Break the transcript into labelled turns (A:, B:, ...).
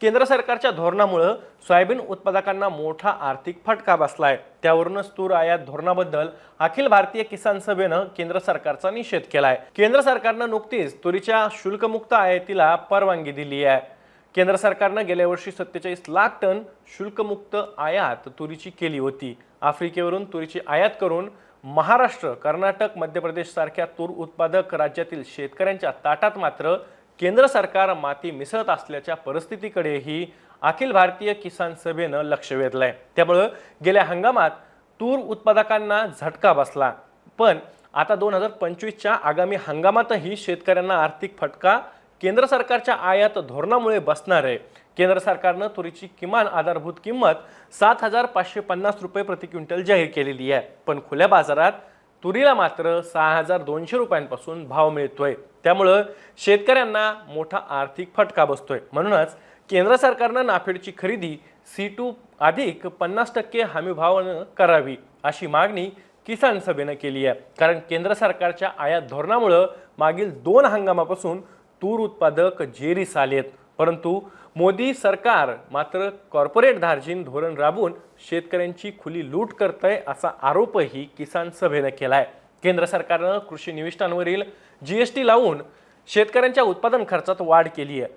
A: केंद्र सरकारच्या धोरणामुळं सोयाबीन उत्पादकांना मोठा आर्थिक फटका बसला आहे त्यावरूनच तूर आयात धोरणाबद्दल अखिल भारतीय किसान सभेनं केंद्र सरकारचा निषेध आहे केंद्र सरकारनं नुकतीच तुरीच्या शुल्कमुक्त आयातीला परवानगी दिली आहे. केंद्र सरकारनं गेल्या वर्षी सत्तेचाळीस लाख टन शुल्कमुक्त आयात तुरीची केली होती. आफ्रिकेवरून तुरीची आयात करून महाराष्ट्र कर्नाटक मध्य प्रदेश सारख्या तूर उत्पादक राज्यातील शेतकऱ्यांच्या ताटात मात्र केंद्र सरकार माती मिसळत असल्याच्या परिस्थितीकडेही अखिल भारतीय किसान सभेनं लक्ष वेधलंय. त्यामुळं गेल्या हंगामात तूर उत्पादकांना झटका बसला. पण आता दोन हजार पंचवीसच्या आगामी हंगामातही शेतकऱ्यांना आर्थिक फटका केंद्र सरकारच्या आयात धोरणामुळे बसणार आहे. केंद्र सरकारनं तुरीची किमान आधारभूत किंमत सात हजार पाचशे पन्नास रुपये प्रति क्विंटल जाहीर केलेली आहे. पण खुल्या बाजारात तुरीला मात्र सहा हजार दोनशे रुपयांपासून भाव मिळतोय. त्यामुळं शेतकऱ्यांना मोठा आर्थिक फटका बसतोय. म्हणूनच केंद्र सरकारनं नाफेडची खरेदी सी टू अधिक पन्नास टक्के हमीभावानं करावी अशी मागणी किसान सभेनं केली आहे. कारण केंद्र सरकारच्या आयात धोरणामुळं मागील दोन हंगामापासून तूर उत्पादक जेरीस आलेत. परंतु मोदी सरकार मात्र कॉर्पोरेट धार्जिन धोरण राबवून शेतकऱ्यांची खुली लूट करतंय असा आरोपही किसान सभेनं आहे केंद्र सरकारनं कृषी निविष्ठांवरील जी एस टी लावून शेतकऱ्यांच्या उत्पादन खर्चात वाढ केली आहे